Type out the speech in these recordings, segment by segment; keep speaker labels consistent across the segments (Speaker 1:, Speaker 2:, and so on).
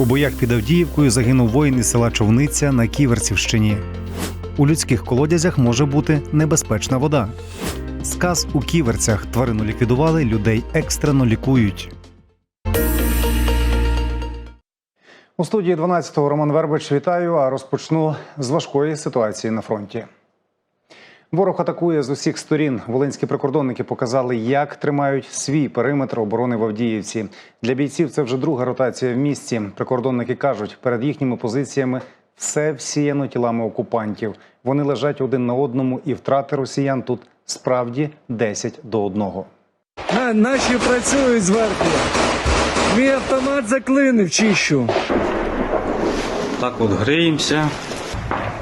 Speaker 1: У боях під Авдіївкою загинув воїн із села Човниця на Ківерцівщині. У людських колодязях може бути небезпечна вода. Сказ у ківерцях тварину ліквідували, людей екстрено лікують. У студії 12-го Роман Вербич вітаю. А розпочну з важкої ситуації на фронті. Ворог атакує з усіх сторін. Волинські прикордонники показали, як тримають свій периметр оборони в Авдіївці. Для бійців це вже друга ротація в місті. Прикордонники кажуть, перед їхніми позиціями все всіяно тілами окупантів. Вони лежать один на одному, і втрати росіян тут справді 10 до 1.
Speaker 2: На, наші працюють зверху. Мій автомат заклинив чищу.
Speaker 3: Так от гриємося,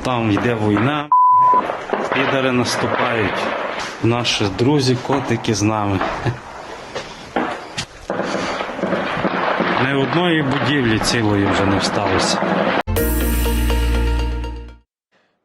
Speaker 3: там йде війна, підари наступають. Наші друзі, котики з нами. Не одної будівлі цілої вже не всталося.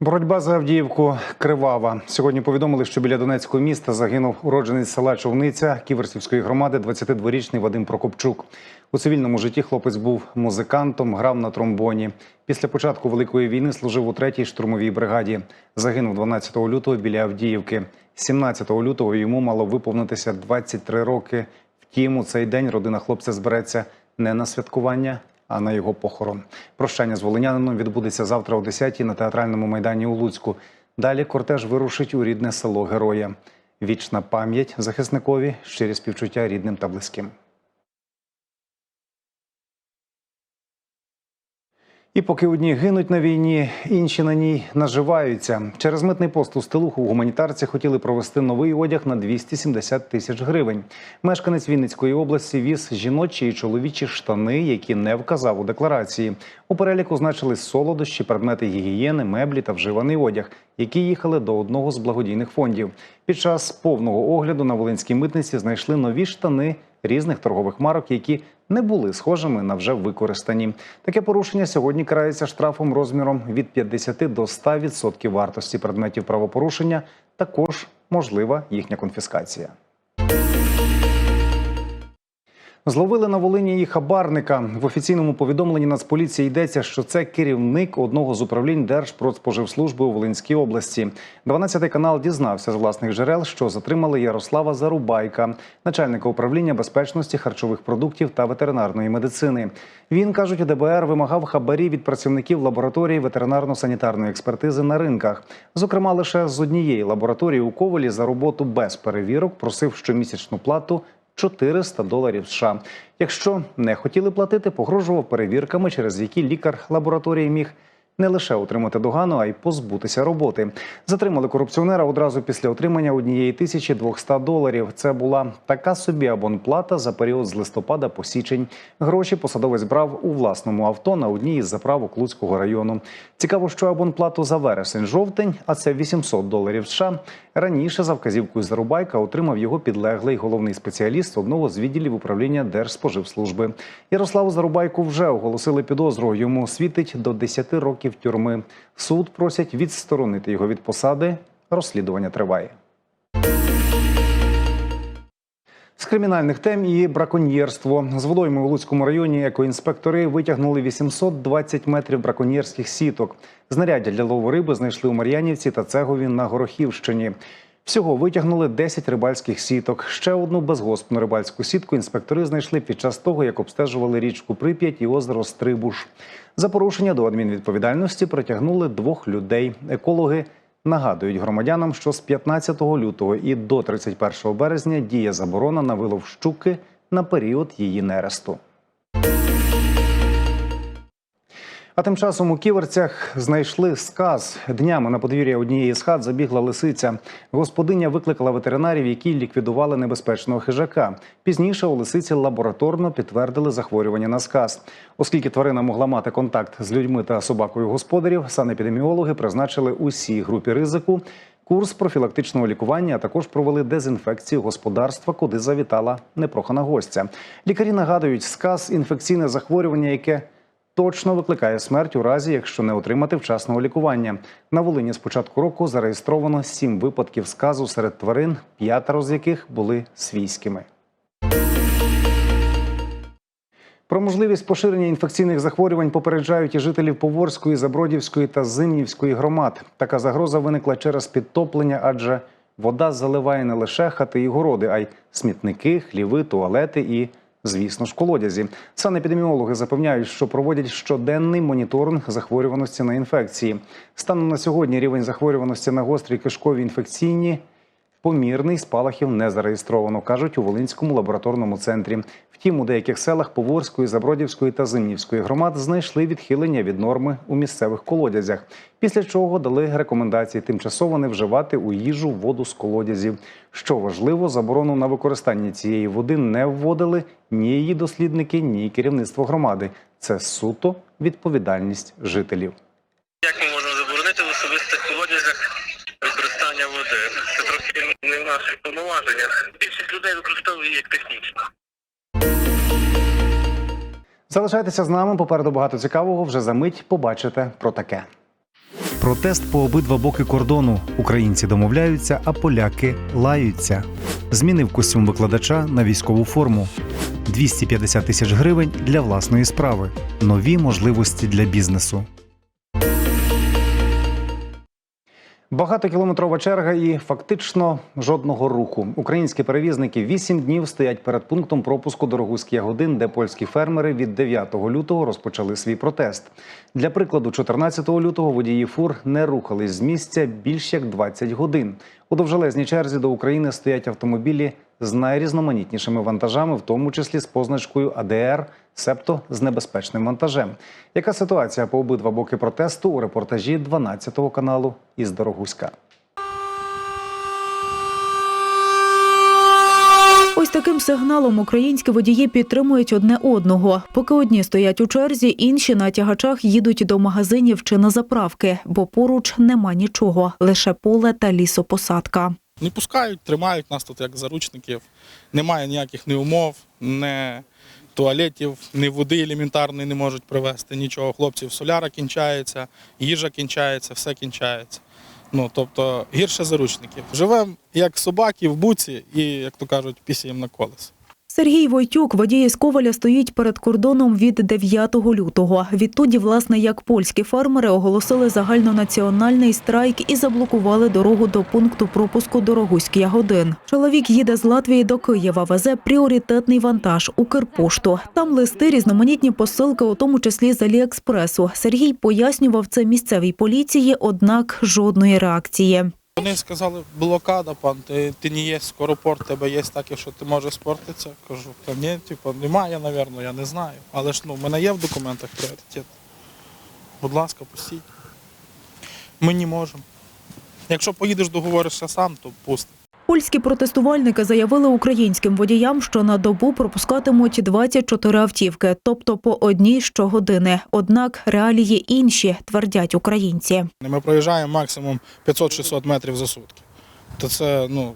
Speaker 1: Боротьба за Авдіївку кривава. Сьогодні повідомили, що біля Донецького міста загинув уродженець села Човниця Ківерсівської громади, 22-річний Вадим Прокопчук. У цивільному житті хлопець був музикантом, грав на тромбоні. Після початку великої війни служив у 3-й штурмовій бригаді. Загинув 12 лютого біля Авдіївки. 17 лютого йому мало виповнитися 23 роки. Втім, у цей день родина хлопця збереться не на святкування, а на його похорон. Прощання з волинянином відбудеться завтра о 10-й на театральному майдані у Луцьку. Далі кортеж вирушить у рідне село Героя. Вічна пам'ять захисникові, щирі співчуття рідним та близьким. І поки одні гинуть на війні, інші на ній наживаються. Через митний пост у Стелуху гуманітарці хотіли провести новий одяг на 270 тисяч гривень. Мешканець Вінницької області віз жіночі і чоловічі штани, які не вказав у декларації. У переліку значились солодощі, предмети гігієни, меблі та вживаний одяг, які їхали до одного з благодійних фондів. Під час повного огляду на Волинській митниці знайшли нові штани різних торгових марок, які не були схожими на вже використані. Таке порушення сьогодні карається штрафом розміром від 50 до 100% вартості предметів правопорушення. Також можлива їхня конфіскація. Зловили на Волині і хабарника. В офіційному повідомленні Нацполіції йдеться, що це керівник одного з управлінь Держпродспоживслужби у Волинській області. 12 канал дізнався з власних джерел, що затримали Ярослава Зарубайка, начальника управління безпечності харчових продуктів та ветеринарної медицини. Він кажуть, ДБР вимагав хабарі від працівників лабораторії ветеринарно-санітарної експертизи на ринках. Зокрема, лише з однієї лабораторії у Ковелі за роботу без перевірок просив щомісячну плату 400 доларів США. Якщо не хотіли платити, погрожував перевірками, через які лікар лабораторії міг не лише отримати догану, а й позбутися роботи. Затримали корупціонера одразу після отримання однієї тисячі 200 доларів. Це була така собі абонплата за період з листопада по січень. Гроші посадовець брав у власному авто на одній із заправок Луцького району. Цікаво, що абонплату за вересень-жовтень, а це 800 доларів США. Раніше за вказівкою Зарубайка отримав його підлеглий головний спеціаліст одного з відділів управління Держспоживслужби. Ярославу Зарубайку вже оголосили підозру. Йому світить до 10 років тюрми. Суд просять відсторонити його від посади. Розслідування триває. З кримінальних тем і браконьєрство з водойми у Луцькому районі екоінспектори витягнули 820 метрів браконьєрських сіток. Знаряддя для лову риби знайшли у Мар'янівці та Цегові на Горохівщині. Всього витягнули 10 рибальських сіток. Ще одну безгоспну рибальську сітку інспектори знайшли під час того, як обстежували річку Прип'ять і озеро Стрибуш. За порушення до адмінвідповідальності притягнули двох людей. Екологи нагадують громадянам, що з 15 лютого і до 31 березня діє заборона на вилов щуки на період її нересту. А тим часом у ківерцях знайшли сказ. Днями на подвір'я однієї з хат забігла лисиця. Господиня викликала ветеринарів, які ліквідували небезпечного хижака. Пізніше у лисиці лабораторно підтвердили захворювання на сказ. Оскільки тварина могла мати контакт з людьми та собакою господарів, санепідеміологи призначили усій групі ризику. Курс профілактичного лікування, а також провели дезінфекцію господарства, куди завітала непрохана гостя. Лікарі нагадують, сказ інфекційне захворювання, яке точно викликає смерть у разі, якщо не отримати вчасного лікування. На Волині з початку року зареєстровано сім випадків сказу серед тварин, п'ятеро з яких були свійськими. Про можливість поширення інфекційних захворювань попереджають і жителів Поворської, Забродівської та Зимнівської громад. Така загроза виникла через підтоплення, адже вода заливає не лише хати і городи, а й смітники, хліви, туалети і, звісно ж, колодязі. Санепідеміологи запевняють, що проводять щоденний моніторинг захворюваності на інфекції. Станом на сьогодні рівень захворюваності на гострі кишкові інфекційні Помірний спалахів не зареєстровано, кажуть у Волинському лабораторному центрі. Втім, у деяких селах Поворської, Забродівської та Зимнівської громад знайшли відхилення від норми у місцевих колодязях, після чого дали рекомендації тимчасово не вживати у їжу воду з колодязів. Що важливо, заборону на використання цієї води не вводили ні її дослідники, ні керівництво громади. Це суто відповідальність жителів.
Speaker 4: Як наших повноваженнях. Більшість людей використовує її як технічно.
Speaker 1: Залишайтеся з нами. Попереду багато цікавого. Вже за мить побачите про таке. Протест по обидва боки кордону. Українці домовляються, а поляки лаються. Змінив костюм викладача на військову форму. 250 тисяч гривень для власної справи. Нові можливості для бізнесу. Багатокілометрова черга і фактично жодного руху. Українські перевізники вісім днів стоять перед пунктом пропуску Дорогуський Ягодин, де польські фермери від 9 лютого розпочали свій протест. Для прикладу, 14 лютого водії фур не рухались з місця більш як 20 годин. У довжелезній черзі до України стоять автомобілі з найрізноманітнішими вантажами, в тому числі з позначкою АДР, себто з небезпечним вантажем. Яка ситуація по обидва боки протесту у репортажі 12 каналу із Дорогуська?
Speaker 5: Ось таким сигналом українські водії підтримують одне одного. Поки одні стоять у черзі, інші на тягачах їдуть до магазинів чи на заправки, бо поруч нема нічого, лише поле та лісопосадка.
Speaker 6: Не пускають, тримають нас тут як заручників. Немає ніяких ні умов, ні туалетів, ні води елементарної не можуть привезти, нічого. Хлопців соляра кінчається, їжа кінчається, все кінчається. Ну, тобто гірше заручників. Живемо як собаки в буці і, як то кажуть, пісіємо на колес.
Speaker 5: Сергій Войтюк, водій із Коваля, стоїть перед кордоном від 9 лютого. Відтоді, власне, як польські фермери оголосили загальнонаціональний страйк і заблокували дорогу до пункту пропуску Дорогуський Ягодин. Чоловік їде з Латвії до Києва, везе пріоритетний вантаж Укрпошту. Там листи, різноманітні посилки, у тому числі з Аліекспресу. Сергій пояснював це місцевій поліції, однак жодної реакції.
Speaker 6: Вони сказали, блокада, пан, ти, ти не є скоропорт, тебе є таке, що ти можеш спортитися. Кажу, та ні, типу, немає, напевно, я не знаю. Але ж ну, в мене є в документах пріоритет. Будь ласка, пустіть. Ми не можемо. Якщо поїдеш, договоришся сам, то пусти.
Speaker 5: Польські протестувальники заявили українським водіям, що на добу пропускатимуть 24 автівки, тобто по одній щогодини. Однак реалії інші, твердять українці.
Speaker 6: Ми проїжджаємо максимум 500-600 метрів за сутки. То це, ну,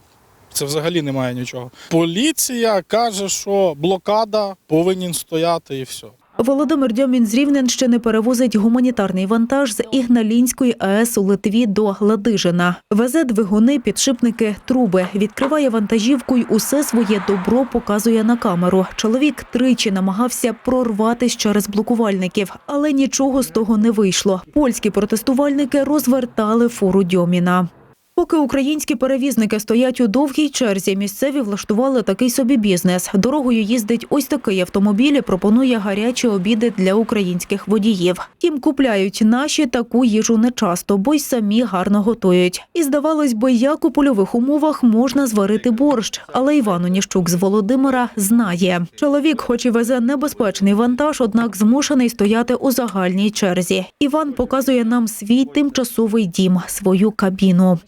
Speaker 6: це взагалі немає нічого. Поліція каже, що блокада повинен стояти і все.
Speaker 5: Володимир Дьомін з Рівненщини перевозить гуманітарний вантаж з Ігналінської АЕС у Литві до Ладижина. Везе двигуни, підшипники, труби. Відкриває вантажівку й усе своє добро показує на камеру. Чоловік тричі намагався прорватися через блокувальників, але нічого з того не вийшло. Польські протестувальники розвертали фуру Дьоміна. Поки українські перевізники стоять у довгій черзі, місцеві влаштували такий собі бізнес. Дорогою їздить ось такий автомобіль і пропонує гарячі обіди для українських водіїв. Тім купляють наші таку їжу нечасто, бо й самі гарно готують. І здавалось би, як у польових умовах можна зварити борщ. Але Іван Оніщук з Володимира знає. Чоловік, хоч і везе небезпечний вантаж, однак змушений стояти у загальній черзі. Іван показує нам свій тимчасовий дім, свою кабіну.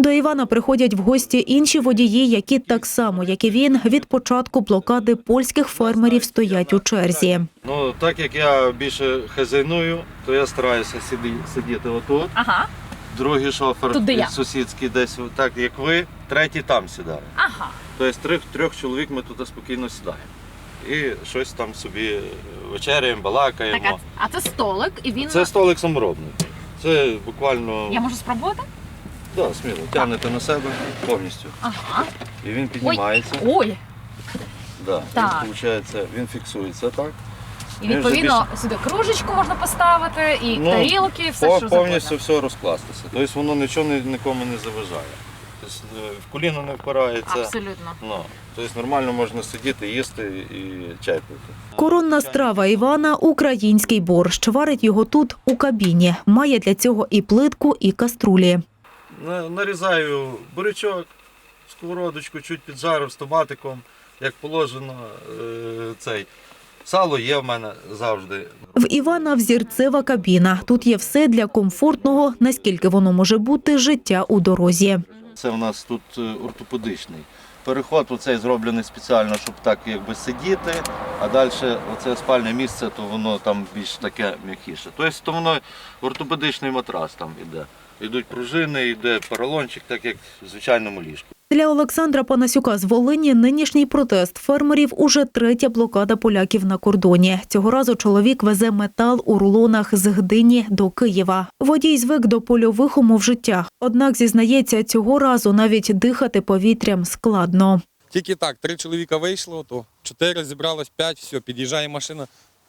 Speaker 5: До Івана приходять в гості інші водії, які так само, як і він, від початку блокади польських фермерів стоять у черзі.
Speaker 7: Ну, так як я більше хазяйную, то я стараюся сиді, сидіти отут.
Speaker 8: Ага,
Speaker 7: Другий шофер
Speaker 8: я.
Speaker 7: сусідський десь так, як ви, третій там сідає.
Speaker 8: ага.
Speaker 7: Тобто трьох, трьох чоловік ми тут спокійно сідаємо. І щось там собі вечеряємо, балакаємо.
Speaker 8: Так, а, а це столик, і він.
Speaker 7: Це столик саморобний. Це буквально
Speaker 8: Я можу спробувати?
Speaker 7: Да, сміло, тягнете на себе повністю.
Speaker 8: Ага.
Speaker 7: І він піднімається.
Speaker 8: Ой.
Speaker 7: Да.
Speaker 8: Так.
Speaker 7: Він, виходить, він фіксується так.
Speaker 8: І
Speaker 7: Він вже
Speaker 8: відповідно сюди кружечку можна поставити, і
Speaker 7: Ну,
Speaker 8: тарілки, все
Speaker 7: По-
Speaker 8: що
Speaker 7: повністю
Speaker 8: завгодно.
Speaker 7: все розкластися. Тобто воно нічого ні- нікому не заважає. Тобто е, в коліно не впирається.
Speaker 8: Абсолютно.
Speaker 7: Ну, тобто нормально можна сидіти, їсти і чай пити.
Speaker 5: Коронна страва Івана український борщ. Варить його тут у кабіні. Має для цього і плитку, і каструлі.
Speaker 7: На- Нарізаю бурячок, сковородочку, чуть піджарив з томатиком, як положено е, цей. Сало є в мене завжди.
Speaker 5: В Івана взірцева кабіна. Тут є все для комфортного, наскільки воно може бути, життя у дорозі.
Speaker 7: Це в нас тут е, ортопедичний. Переход оцей зроблений спеціально, щоб так якби сидіти, а далі оце спальне місце, то воно там більш таке м'якіше. Тобто то воно ортопедичний матрас там іде. Йдуть пружини, йде поролончик, так як в звичайному ліжку.
Speaker 5: Для Олександра Панасюка з Волині нинішній протест фермерів уже третя блокада поляків на кордоні. Цього разу чоловік везе метал у рулонах з Гдині до Києва. Водій звик до польових умов життя. Однак зізнається, цього разу навіть дихати повітрям складно.
Speaker 9: Тільки так, три чоловіка вийшло, то чотири зібралось, п'ять, все, під'їжджає машина.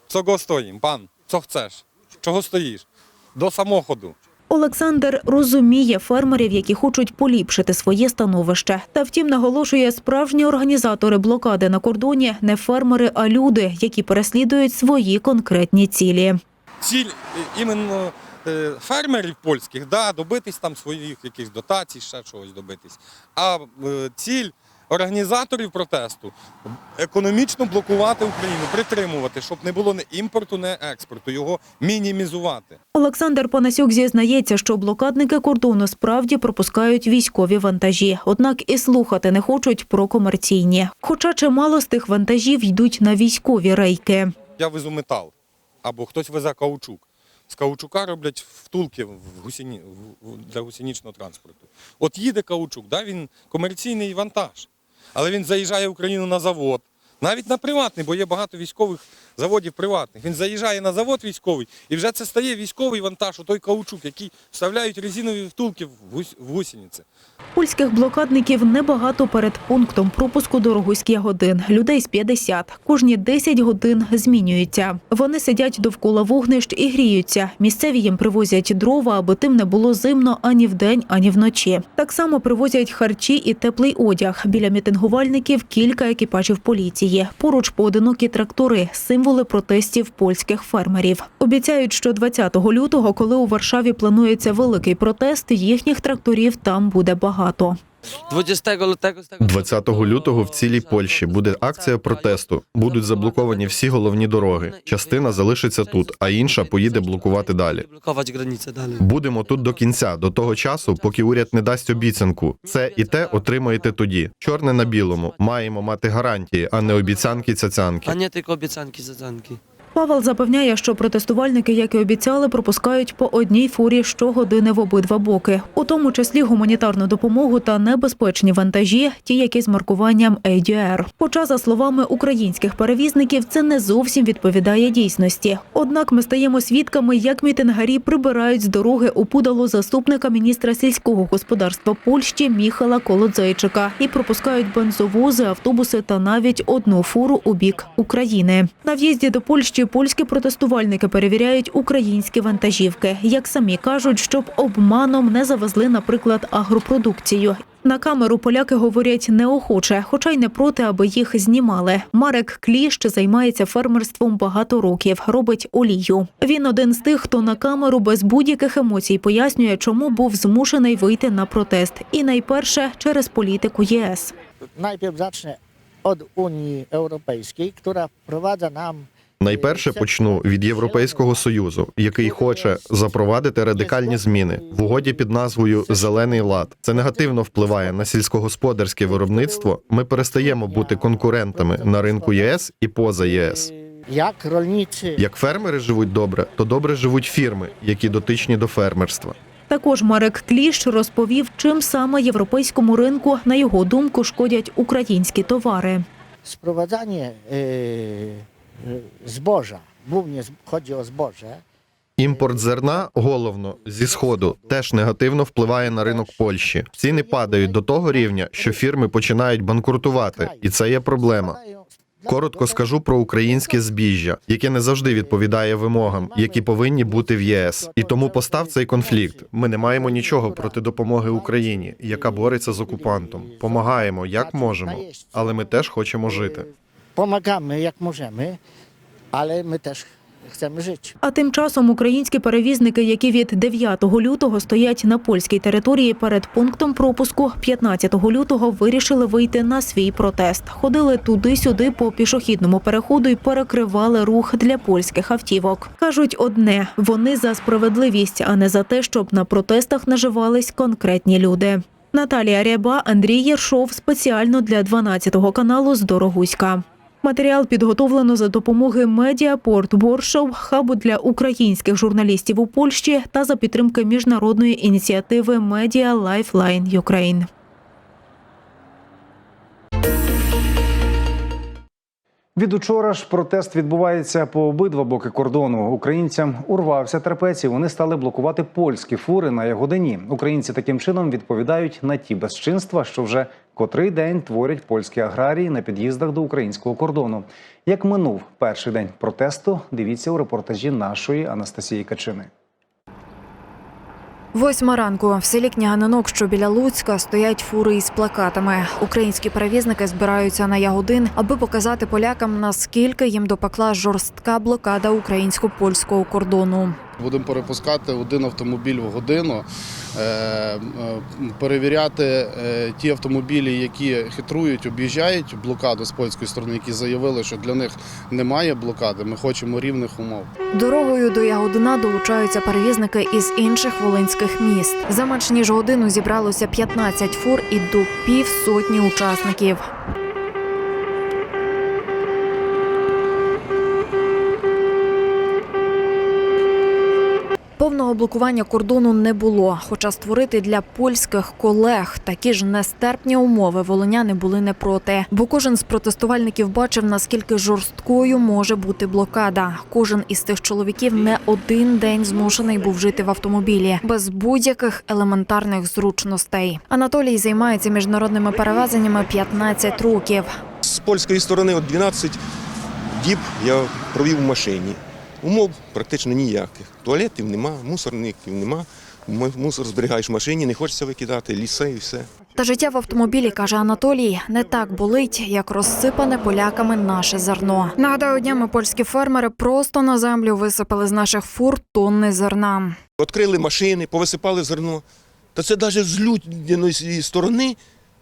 Speaker 9: Чого стоїм, пан? Що хочеш? Чого стоїш? До самоходу.
Speaker 5: Олександр розуміє фермерів, які хочуть поліпшити своє становище. Та втім, наголошує, справжні організатори блокади на кордоні не фермери, а люди, які переслідують свої конкретні цілі.
Speaker 9: Ціль е, іменно е, фермерів польських, да, добитись там своїх якихось дотацій, ще чогось добитись. А е, ціль організаторів протесту економічно блокувати Україну, притримувати, щоб не було ні імпорту, ні експорту, його мінімізувати.
Speaker 5: Олександр Панасюк зізнається, що блокадники кордону справді пропускають військові вантажі, однак і слухати не хочуть про комерційні. Хоча чимало з тих вантажів йдуть на військові рейки.
Speaker 9: Я везу метал, або хтось везе каучук. З каучука роблять втулки в гусіні, для гусінічного транспорту. От їде каучук, да, він комерційний вантаж, але він заїжджає в Україну на завод, навіть на приватний, бо є багато військових заводів приватних. Він заїжджає на завод військовий, і вже це стає військовий вантаж, той каучук, який вставляють резинові втулки в гусениці.
Speaker 5: Польських блокадників небагато перед пунктом пропуску Дорогуський годин. Людей з 50. Кожні 10 годин змінюються. Вони сидять довкола вогнищ і гріються. Місцеві їм привозять дрова, аби тим не було зимно ані вдень, ані вночі. Так само привозять харчі і теплий одяг. Біля мітингувальників кілька екіпажів поліції. Поруч поодинокі трактори, символи протестів польських фермерів. Обіцяють, що 20 лютого, коли у Варшаві планується великий протест, їхніх тракторів там буде багато.
Speaker 10: 20 лютого з tego
Speaker 11: 20 лютого в цілій Польщі буде акція протесту. Будуть заблоковані всі головні дороги. Частина залишиться тут, а інша поїде блокувати
Speaker 10: далі.
Speaker 11: Будемо тут до кінця, до того часу, поки уряд не дасть обіцянку. Це і те отримаєте тоді. Чорне на білому. Маємо мати гарантії, а не обіцянки цяцянки.
Speaker 10: А не тільки обіцянки зацянки.
Speaker 5: Павел запевняє, що протестувальники, як і обіцяли, пропускають по одній фурі щогодини в обидва боки, у тому числі гуманітарну допомогу та небезпечні вантажі, ті, які з маркуванням ADR. Хоча, за словами українських перевізників, це не зовсім відповідає дійсності. Однак ми стаємо свідками, як мітингарі прибирають з дороги опудало заступника міністра сільського господарства Польщі Міхала Колодзейчика і пропускають бензовози, автобуси та навіть одну фуру у бік України. На в'їзді до Польщі польські протестувальники перевіряють українські вантажівки, як самі кажуть, щоб обманом не завезли, наприклад, агропродукцію. На камеру поляки говорять неохоче, хоча й не проти, аби їх знімали. Марек Кліщ займається фермерством багато років, робить олію. Він один з тих, хто на камеру без будь-яких емоцій пояснює, чому був змушений вийти на протест. І найперше через політику ЄС.
Speaker 12: Najpierw zacznę od Unii Europejskiej, która wprowadza nam
Speaker 11: Найперше почну від Європейського союзу, який хоче запровадити радикальні зміни в угоді під назвою Зелений лад. Це негативно впливає на сільськогосподарське виробництво. Ми перестаємо бути конкурентами на ринку ЄС і поза ЄС.
Speaker 12: jak rolnicy
Speaker 11: Як фермери живуть добре, то добре живуть фірми, які дотичні до фермерства.
Speaker 5: Також Марек Кліщ розповів, чим саме європейському ринку, на його думку, шкодять українські товари.
Speaker 12: sprowadzanie e, z- chodzi o zboże,
Speaker 11: Імпорт зерна головно зі сходу теж негативно впливає на ринок Польщі. Ціни падають до того рівня, що фірми починають банкрутувати, і це є проблема. Коротко скажу про українське збіжжя, яке не завжди відповідає вимогам, які повинні бути в ЄС. І тому постав цей конфлікт. Ми не маємо нічого проти допомоги Україні, яка бореться з окупантом. Помагаємо як можемо, але ми теж хочемо жити.
Speaker 12: Pomagamy jak możemy, ale my też chcemy żyć.
Speaker 5: А тим часом українські перевізники, які від 9 лютого стоять на польській території перед пунктом пропуску, 15 лютого вирішили вийти на свій протест. Ходили туди-сюди по пішохідному переходу і перекривали рух для польських автівок. кажуть одне: вони за справедливість, а не за те, щоб на протестах наживались конкретні люди. Наталія Ряба, Андрій Єршов спеціально для 12 каналу з Дорогуська. Матеріал підготовлено за допомоги Медіапорт Воршов, хабу для українських журналістів у Польщі та за підтримки міжнародної ініціативи Медіа Лайфлайн Юкрейн.
Speaker 1: Від учора ж протест відбувається по обидва боки кордону. Українцям урвався терпець і вони стали блокувати польські фури на Ягодині. Українці таким чином відповідають на ті безчинства, що вже котрий день творять польські аграрії на під'їздах до українського кордону. Як минув перший день протесту, дивіться у репортажі нашої Анастасії Качини.
Speaker 8: Восьма ранку в селі Княганинок, що біля Луцька, стоять фури із плакатами. Українські перевізники збираються на Ягодин, аби показати полякам, наскільки їм допекла жорстка блокада українсько-польського кордону.
Speaker 6: Будемо перепускати один автомобіль в годину, е, е, перевіряти е, ті автомобілі, які хитрують, об'їжджають блокаду з польської сторони, які заявили, що для них немає блокади. Ми хочемо рівних умов.
Speaker 8: Дорогою до Ягодина долучаються перевізники із інших волинських міст. За менш ніж годину зібралося 15 фур і до півсотні учасників. Повного блокування кордону не було. Хоча створити для польських колег такі ж нестерпні умови волиняни були не проти. Бо кожен з протестувальників бачив, наскільки жорсткою може бути блокада. Кожен із тих чоловіків не один день змушений був жити в автомобілі без будь-яких елементарних зручностей. Анатолій займається міжнародними перевезеннями 15 років.
Speaker 13: З польської сторони от 12 діб я провів в машині. Умов практично ніяких. Туалетів нема, мусорників нема. Мусор зберігаєш в машині, не хочеться викидати, ліси і все.
Speaker 8: Та життя в автомобілі, каже Анатолій, не так болить, як розсипане поляками наше зерно. Нагадаю, днями польські фермери просто на землю висипали з наших фур тонни зерна.
Speaker 13: Відкрили машини, повисипали зерно. Та це навіть з людяної сторони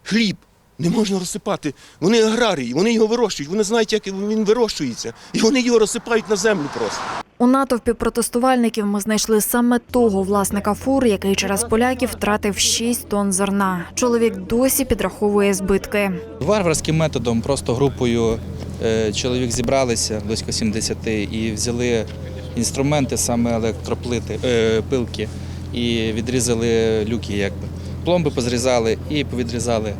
Speaker 13: хліб не можна розсипати. Вони аграрії, вони його вирощують, вони знають, як він вирощується. І вони його розсипають на землю просто.
Speaker 8: У натовпі протестувальників ми знайшли саме того власника фур, який через поляків втратив 6 тонн зерна. Чоловік досі підраховує збитки.
Speaker 6: Варварським методом, просто групою е, чоловік зібралися, близько 70, і взяли інструменти, саме електроплити, е, пилки, і відрізали люки, якби. Пломби позрізали і повідрізали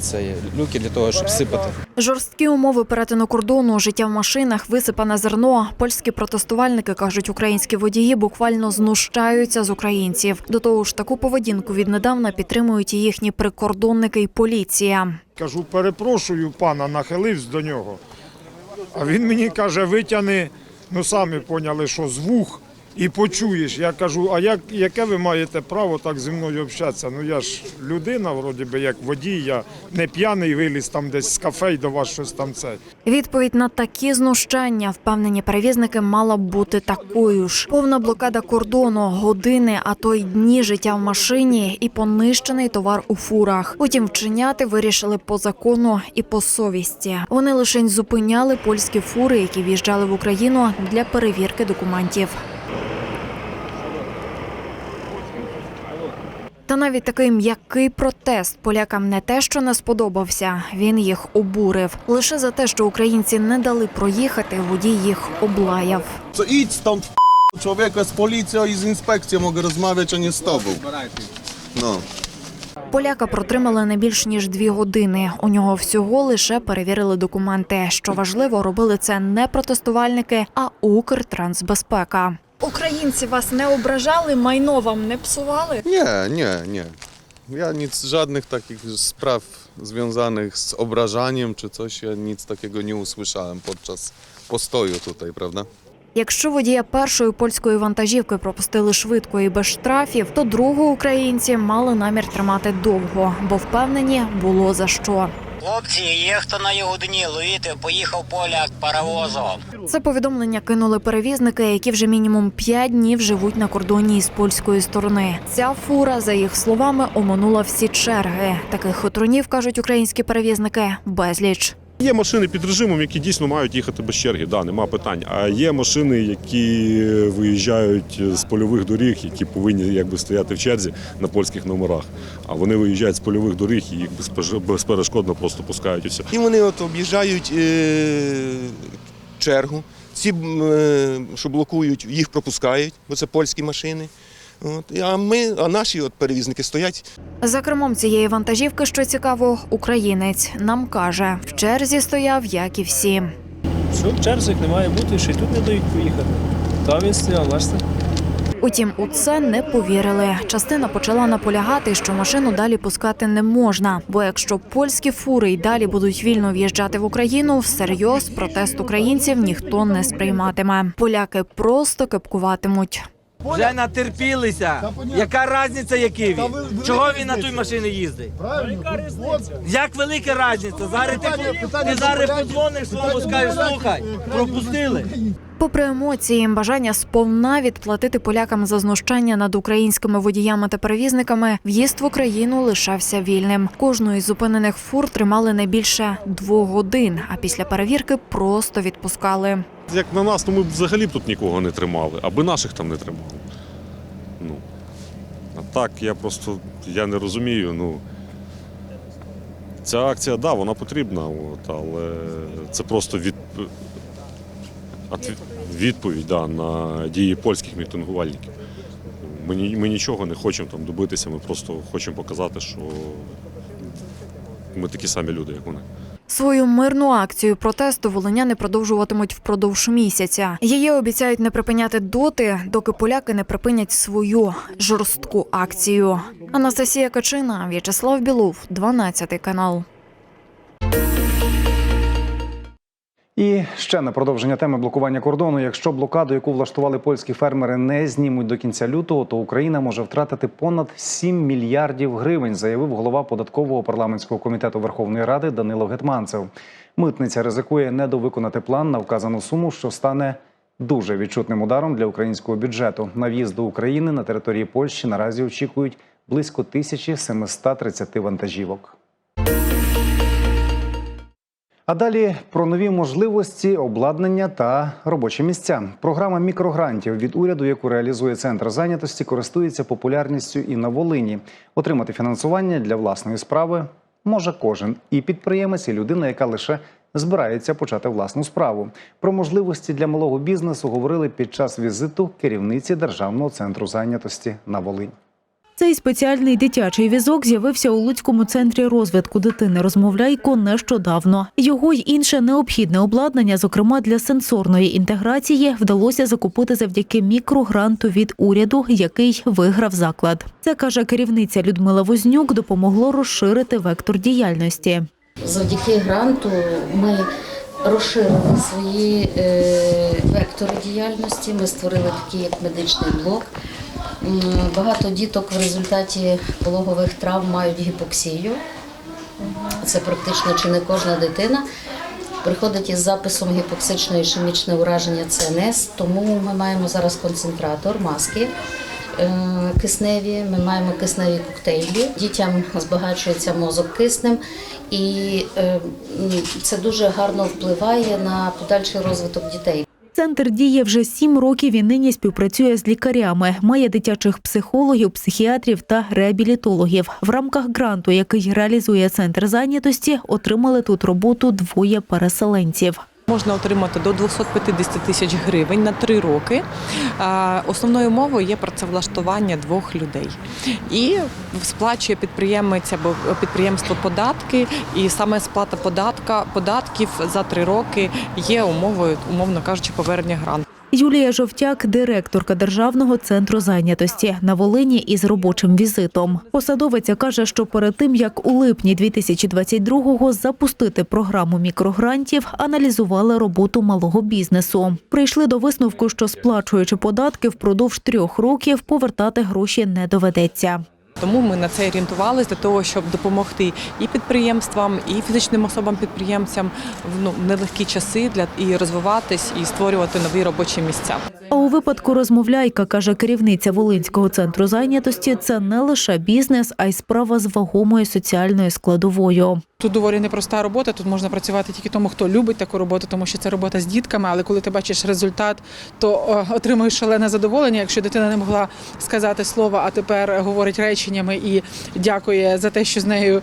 Speaker 6: це, люки для того, щоб сипати.
Speaker 8: Жорсткі умови перетину кордону, життя в машинах, висипане зерно. Польські протестувальники кажуть, українські водії буквально знущаються з українців. До того ж, таку поведінку віднедавна підтримують і їхні прикордонники і поліція.
Speaker 2: Кажу, перепрошую пана, нахилився до нього. А він мені каже, витягни, ну самі поняли, що з вух і почуєш. Я кажу, а як, яке ви маєте право так зі мною общатися? Ну я ж людина, вроді би, як водій, я не п'яний виліз там десь з кафе і до вас щось там це.
Speaker 8: Відповідь на такі знущання, впевнені перевізники, мала б бути такою ж: повна блокада кордону, години, а то й дні життя в машині і понищений товар у фурах. Утім, вчиняти вирішили по закону і по совісті. Вони лише зупиняли польські фури, які в'їжджали в Україну для перевірки документів. Та навіть такий м'який протест полякам не те, що не сподобався, він їх обурив. Лише за те, що українці не дали проїхати, водій їх облаяв.
Speaker 13: Co idź stąd człowieka z policją i z inspekcją mogę rozmawiać, a nie z tobą. No.
Speaker 8: Поляка протримали не більш ніж дві години. У нього всього лише перевірили документи. Що важливо, робили це не протестувальники, а Укртрансбезпека. Українці вас не ображали, майно вам не псували.
Speaker 13: Nie, nie, nie. Ja nic, żadnych takich spraw
Speaker 9: związanych z obrażaniem czy coś, ja nic takiego nie usłyszałem podczas postoju tutaj, prawda?
Speaker 8: Якщо водія першої польської вантажівки пропустили швидко і без штрафів, то другу українці мали намір тримати довго, бо впевнені було за що.
Speaker 12: Хлопці, є хто на його дні ловити, поїхав поляк паровозом.
Speaker 8: Це повідомлення кинули перевізники, які вже мінімум 5 днів живуть на кордоні із польської сторони. Ця фура, за їх словами, оминула всі черги. Таких хитрунів, кажуть українські перевізники, безліч.
Speaker 14: Є машини під режимом, які дійсно мають їхати без черги, да, нема питань. А є машини, які виїжджають з польових доріг, які повинні якби стояти в черзі на польських номерах. А вони виїжджають з польових доріг і їх безперешкодно просто пускають і.
Speaker 13: І вони от об'їжджають е, чергу. Ці, е, що блокують, їх пропускають, бо це польські машини. От. А ми, а наші от перевізники стоять
Speaker 8: За кермом цієї вантажівки, що цікаво, українець нам каже, в черзі стояв, як і всі.
Speaker 15: Що в черзах не має бути, що й тут не дають поїхати. Там він стояв, бачите?
Speaker 8: Утім, у це не повірили. Частина почала наполягати, що машину далі пускати не можна. Бо якщо польські фури й далі будуть вільно в'їжджати в Україну, всерйоз протест українців ніхто не сприйматиме. Поляки просто кепкуватимуть.
Speaker 15: Вже натерпілися. Яка різниця, який він? Чого він на той машині їздить? Як велика різниця? Зараз ти, ти зараз подзвониш своєму, скажеш, слухай, пропустили.
Speaker 8: Попри емоції, бажання сповна відплатити полякам за знущання над українськими водіями та перевізниками, в'їзд в Україну лишався вільним. Кожну із зупинених фур тримали не більше двох годин, а після перевірки просто відпускали.
Speaker 14: Як на нас, то ми б взагалі тут нікого не тримали, аби наших там не тримали. Ну. А так, я просто я не розумію. Ну, ця акція, да, вона потрібна, от, але це просто від, відповідь да, на дії польських мітингувальників. Ми, ми нічого не хочемо там добитися, ми просто хочемо показати, що ми такі самі люди, як вони.
Speaker 8: Свою мирну акцію протесту волиняни продовжуватимуть впродовж місяця. Її обіцяють не припиняти доти, доки поляки не припинять свою жорстку акцію. Анастасія Качина, В'ячеслав Білов, 12 канал.
Speaker 1: І ще на продовження теми блокування кордону. Якщо блокаду, яку влаштували польські фермери, не знімуть до кінця лютого, то Україна може втратити понад 7 мільярдів гривень, заявив голова податкового парламентського комітету Верховної Ради Данило Гетманцев. Митниця ризикує недовиконати план на вказану суму, що стане дуже відчутним ударом для українського бюджету. На в'їзд до України на території Польщі наразі очікують близько 1730 вантажівок. А далі про нові можливості, обладнання та робочі місця. Програма мікрогрантів від уряду, яку реалізує центр зайнятості, користується популярністю і на Волині. Отримати фінансування для власної справи може кожен і підприємець, і людина, яка лише збирається почати власну справу. Про можливості для малого бізнесу говорили під час візиту керівниці Державного центру зайнятості на Волинь.
Speaker 5: Цей спеціальний дитячий візок з'явився у Луцькому центрі розвитку дитини розмовляйко нещодавно. Його й інше необхідне обладнання, зокрема для сенсорної інтеграції, вдалося закупити завдяки мікрогранту від уряду, який виграв заклад. Це каже керівниця Людмила Вознюк, допомогло розширити вектор діяльності.
Speaker 16: Завдяки гранту ми розширили свої е, вектори діяльності. Ми створили такий як медичний блок. Багато діток в результаті пологових травм мають гіпоксію. Це практично чи не кожна дитина. Приходить із записом гіпоксичне ішемічне ураження ЦНС, тому ми маємо зараз концентратор, маски е, кисневі, ми маємо кисневі коктейлі. Дітям збагачується мозок киснем, і е, це дуже гарно впливає на подальший розвиток дітей.
Speaker 5: Центр діє вже сім років і нині співпрацює з лікарями. Має дитячих психологів, психіатрів та реабілітологів. В рамках гранту, який реалізує центр зайнятості, отримали тут роботу двоє переселенців.
Speaker 17: Можна отримати до 250 тисяч гривень на три роки. Основною умовою є працевлаштування двох людей. І сплачує підприємець або підприємство податки, і саме сплата податка, податків за три роки є умовою, умовно кажучи, повернення гранту.
Speaker 5: Юлія Жовтяк, директорка Державного центру зайнятості на Волині із робочим візитом. Посадовиця каже, що перед тим як у липні 2022-го запустити програму мікрогрантів, аналізували роботу малого бізнесу. Прийшли до висновку, що сплачуючи податки впродовж трьох років, повертати гроші не доведеться.
Speaker 17: Тому ми на це орієнтувалися для того, щоб допомогти і підприємствам, і фізичним особам-підприємцям в ну, нелегкі часи для і розвиватись, і створювати нові робочі місця.
Speaker 5: А у випадку розмовляйка, каже керівниця Волинського центру зайнятості, це не лише бізнес, а й справа з вагомою соціальною складовою.
Speaker 18: Тут доволі непроста робота. Тут можна працювати тільки тому, хто любить таку роботу, тому що це робота з дітками. Але коли ти бачиш результат, то отримуєш шалене задоволення. Якщо дитина не могла сказати слова, а тепер говорить реченнями і дякує за те, що з нею е,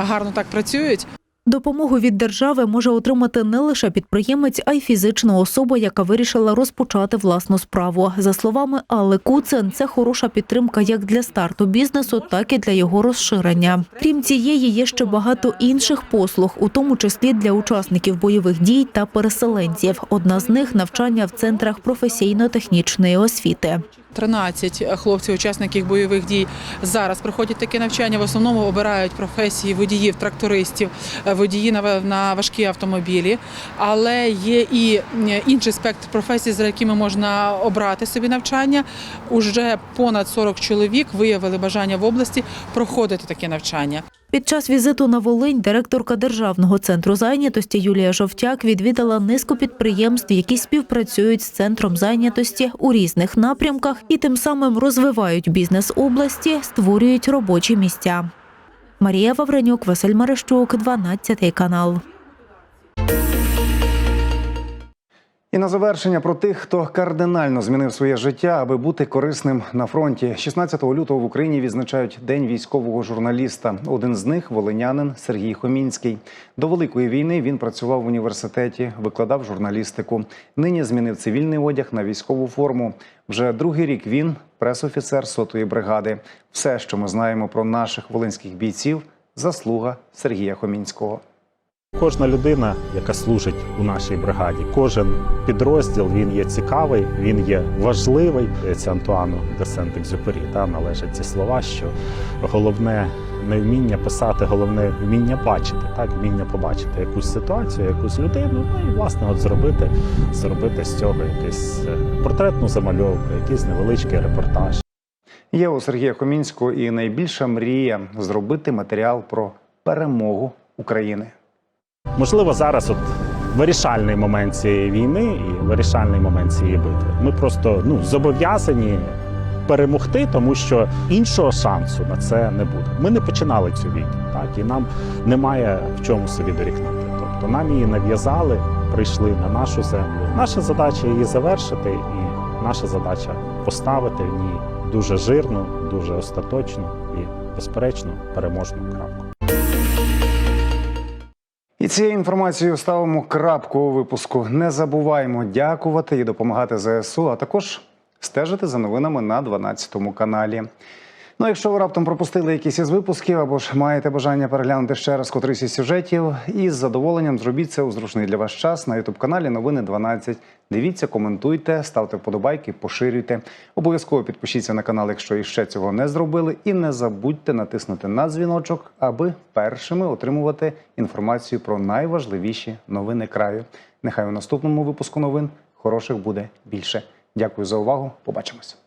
Speaker 18: гарно так працюють.
Speaker 5: Допомогу від держави може отримати не лише підприємець, а й фізична особа, яка вирішила розпочати власну справу. За словами Алли Куцен, це хороша підтримка як для старту бізнесу, так і для його розширення. Крім цієї, є ще багато інших послуг, у тому числі для учасників бойових дій та переселенців. Одна з них навчання в центрах професійно-технічної освіти.
Speaker 18: 13 хлопців, учасників бойових дій зараз проходять таке навчання. В основному обирають професії водіїв, трактористів, е, водії на на важкі автомобілі. Але є і е, інший спектр професій, за якими можна обрати собі навчання. Уже понад 40 чоловік виявили бажання в області проходити таке навчання.
Speaker 5: Під час візиту на Волинь директорка Державного центру зайнятості Юлія Жовтяк відвідала низку підприємств, які співпрацюють з центром зайнятості у різних напрямках і тим самим розвивають бізнес області, створюють робочі місця. Марія Вавренюк, Василь Марищук, 12 канал.
Speaker 1: І на завершення про тих, хто кардинально змінив своє життя, аби бути корисним на фронті. 16 лютого в Україні відзначають День військового журналіста. Один з них волинянин Сергій Хомінський. До великої війни він працював в університеті, викладав журналістику. Нині змінив цивільний одяг на військову форму. Вже другий рік він пресофіцер сотої бригади. Все, що ми знаємо про наших волинських бійців, заслуга Сергія Хомінського.
Speaker 19: Кожна людина, яка служить у нашій бригаді, кожен підрозділ він є цікавий, він є важливий. Це Антуану де Сент-Екзюпері та належать ці слова, що головне не вміння писати, головне вміння бачити, так вміння побачити якусь ситуацію, якусь людину, ну і власне от зробити, зробити з цього якийсь е, портретну замальовку, якийсь невеличкий репортаж.
Speaker 1: Є у Сергія Хомінського і найбільша мрія зробити матеріал про перемогу України.
Speaker 19: Можливо, зараз от вирішальний момент цієї війни і вирішальний момент цієї битви. Ми просто ну зобов'язані перемогти, тому що іншого шансу на це не буде. Ми не починали цю війну, так і нам немає в чому собі дорікнути. Тобто нам її нав'язали, прийшли на нашу землю. Наша задача її завершити, і наша задача поставити в ній дуже жирну, дуже остаточну і безперечно переможну крапку.
Speaker 1: І цією інформацією ставимо крапку у випуску. Не забуваємо дякувати і допомагати ЗСУ, а також стежити за новинами на 12 каналі. Ну, якщо ви раптом пропустили якісь із випусків або ж маєте бажання переглянути ще раз котрийсь із сюжетів, із задоволенням зробіть це у зручний для вас час на ютуб каналі Новини 12. Дивіться, коментуйте, ставте вподобайки, поширюйте. Обов'язково підпишіться на канал, якщо іще цього не зробили, і не забудьте натиснути на дзвіночок, аби першими отримувати інформацію про найважливіші новини краю. Нехай у наступному випуску новин хороших буде більше. Дякую за увагу. Побачимось.